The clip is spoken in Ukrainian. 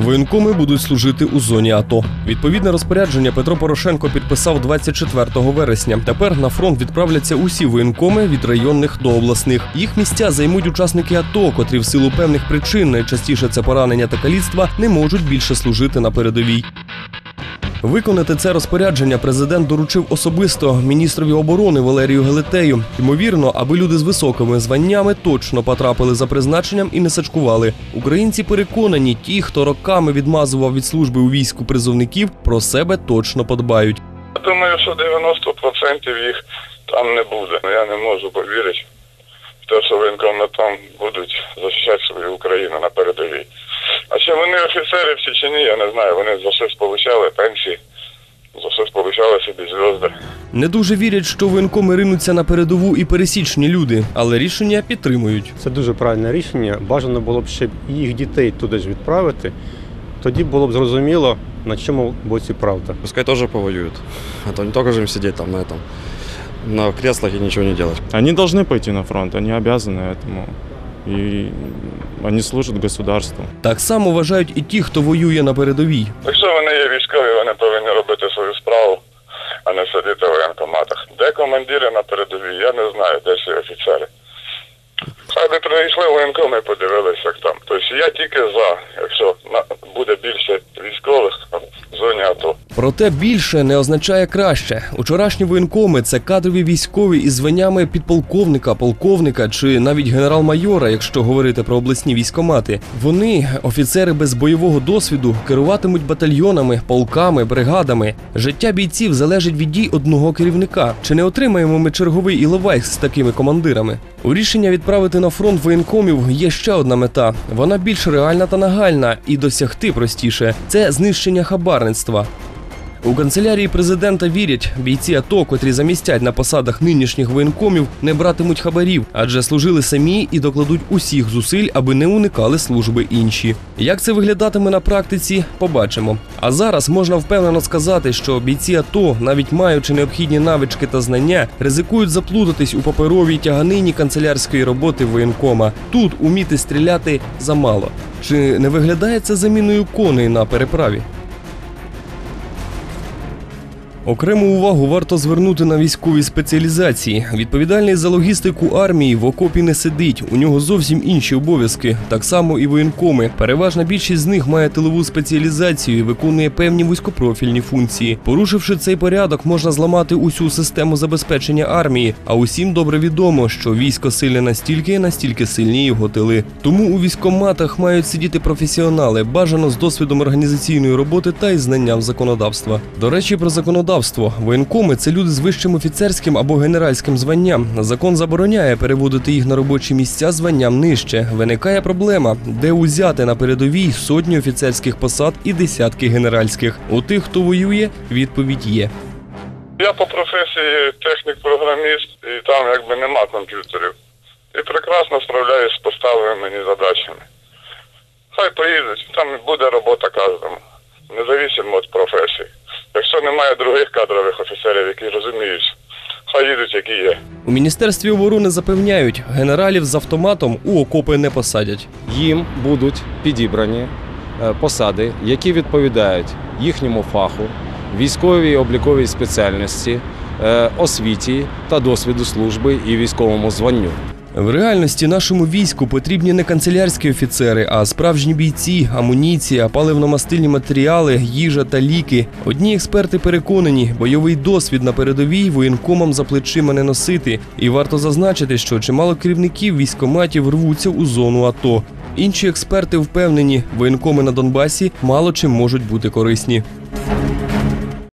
Воєнкоми будуть служити у зоні АТО. Відповідне розпорядження Петро Порошенко підписав 24 вересня. Тепер на фронт відправляться усі воєнкоми від районних до обласних. Їх місця займуть учасники АТО, котрі в силу певних причин, найчастіше це поранення та каліцтва, не можуть більше служити на передовій. Виконати це розпорядження президент доручив особисто міністрові оборони Валерію Гелетею. Ймовірно, аби люди з високими званнями точно потрапили за призначенням і не сачкували. Українці переконані, ті, хто роками відмазував від служби у війську призовників, про себе точно подбають. Я думаю, що 90% їх там не буде. Я не можу повірити в те, що воєнкоми там будуть захищати свою Україну на передовій. А чи вони офіцери всі чи ні, я не знаю. Вони за щось получали пенсії, за щось получали собі зв'язки. Не дуже вірять, що воєнкоми ринуться на передову і пересічні люди, але рішення підтримують. Це дуже правильне рішення. Бажано було б ще їх дітей туди ж відправити. Тоді було б зрозуміло, на чому боці правда. Пускай тоже повоюют. А то не только же им сидеть там на этом, на креслах и ничего не делать. Они должны пойти на фронт, они обязаны этому. И они служать государству. Так само вважають і ті, хто воює на передовій. Якщо вони є військові, вони повинні робити свою справу, а не сидіти в воєнкоматах. Де командири на передовій, я не знаю, де ці офіцери. Хай би прийшли воєнкоми і подивилися, як там. Тобто я тільки за, якщо на- буде більше військових в зоні АТО. Проте більше не означає краще. Учорашні воєнкоми це кадрові військові із званнями підполковника, полковника чи навіть генерал-майора, якщо говорити про обласні військомати. Вони, офіцери без бойового досвіду, керуватимуть батальйонами, полками, бригадами. Життя бійців залежить від дій одного керівника. Чи не отримаємо ми черговий Іловайськ з такими командирами? У рішення відправити на фронт воєнкомів є ще одна мета. Вона більш реальна та нагальна і досягти простіше це знищення хабарництва. У канцелярії президента вірять, бійці АТО, котрі замістять на посадах нинішніх воєнкомів, не братимуть хабарів, адже служили самі і докладуть усіх зусиль, аби не уникали служби інші. Як це виглядатиме на практиці, побачимо. А зараз можна впевнено сказати, що бійці АТО, навіть маючи необхідні навички та знання, ризикують заплутатись у паперовій тяганині канцелярської роботи воєнкома. Тут уміти стріляти замало. Чи не виглядає це заміною коней на переправі? Окрему увагу варто звернути на військові спеціалізації. Відповідальний за логістику армії в окопі не сидить. У нього зовсім інші обов'язки. Так само і воєнкоми. Переважна більшість з них має тилову спеціалізацію і виконує певні вузькопрофільні функції. Порушивши цей порядок, можна зламати усю систему забезпечення армії. А усім добре відомо, що військо сильне настільки, настільки сильні його тили. Тому у військоматах мають сидіти професіонали, бажано з досвідом організаційної роботи та із знанням законодавства. До речі, про законодавство. Воєнкоми це люди з вищим офіцерським або генеральським званням. Закон забороняє переводити їх на робочі місця званням нижче. Виникає проблема, де узяти на передовій сотні офіцерських посад і десятки генеральських. У тих, хто воює, відповідь є. Я по професії технік-програміст, і там якби нема комп'ютерів. І прекрасно справляюсь з поставленими задачами. Хай поїдуть, там буде робота кожному, незалежно від професії. Якщо немає других кадрових офіцерів, які розуміють, хай їдуть, які є. У міністерстві оборони запевняють, генералів з автоматом у окопи не посадять. їм будуть підібрані е, посади, які відповідають їхньому фаху, військовій обліковій спеціальності, е, освіті та досвіду служби і військовому званню. В реальності нашому війську потрібні не канцелярські офіцери, а справжні бійці, амуніція, паливно-мастильні матеріали, їжа та ліки. Одні експерти переконані, бойовий досвід на передовій воєнкомам за плечима не носити. І варто зазначити, що чимало керівників військоматів рвуться у зону АТО. Інші експерти впевнені, воєнкоми на Донбасі мало чим можуть бути корисні.